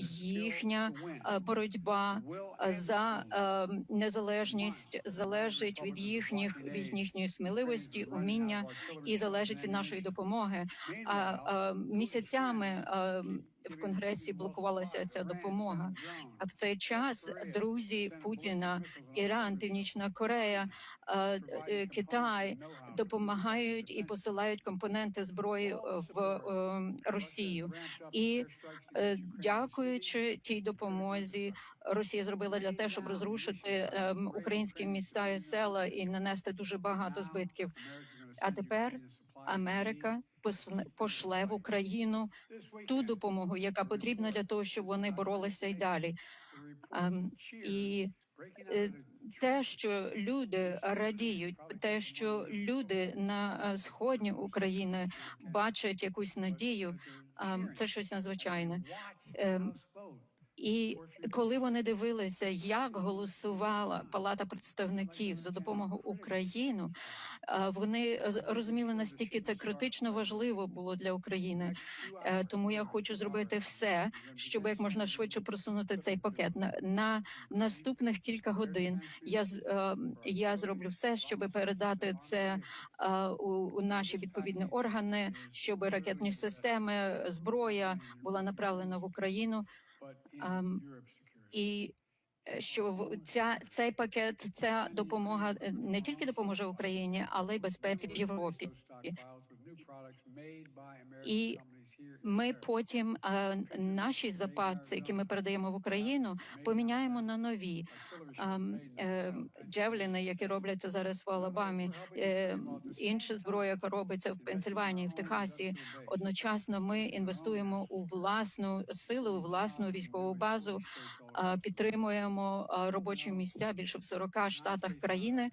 їхня е, боротьба е, за е, незалежність залежить від їхніх від їхньої сміливості, уміння і залежить від нашої допомоги. А місяцями в конгресі блокувалася ця допомога. А в цей час друзі Путіна, Іран, Північна Корея, Китай допомагають і посилають компоненти зброї в Росію. І дякуючи тій допомозі, Росія зробила для те, щоб розрушити ем, українські міста і села і нанести дуже багато збитків. А тепер Америка пошле в Україну ту допомогу, яка потрібна для того, щоб вони боролися й далі. Ем, і е, те, що люди радіють, те, що люди на е, сходні України бачать якусь надію, це щось надзвичайне. І коли вони дивилися, як голосувала Палата представників за допомогу Україну, е, вони розуміли настільки це критично важливо було для України. Е, Тому я хочу зробити все, щоб як можна швидше просунути цей пакет на, на наступних кілька годин. Я е, я зроблю все, щоб передати це у, у наші відповідні органи, щоб ракетні системи, зброя була направлена в Україну. І е, що ця цей пакет, ця допомога е, не тільки допоможе Україні, але й безпеці в Європі. І Ми потім е, наші запаси, які ми передаємо в Україну, поміняємо на нові Ем, е, джевліни, які робляться зараз в Алабамі, е, інша зброя, яка робиться в Пенсильванії, в Техасі. Одночасно ми інвестуємо у власну силу, у власну військову базу, е, підтримуємо робочі місця більше в 40 штатах країни.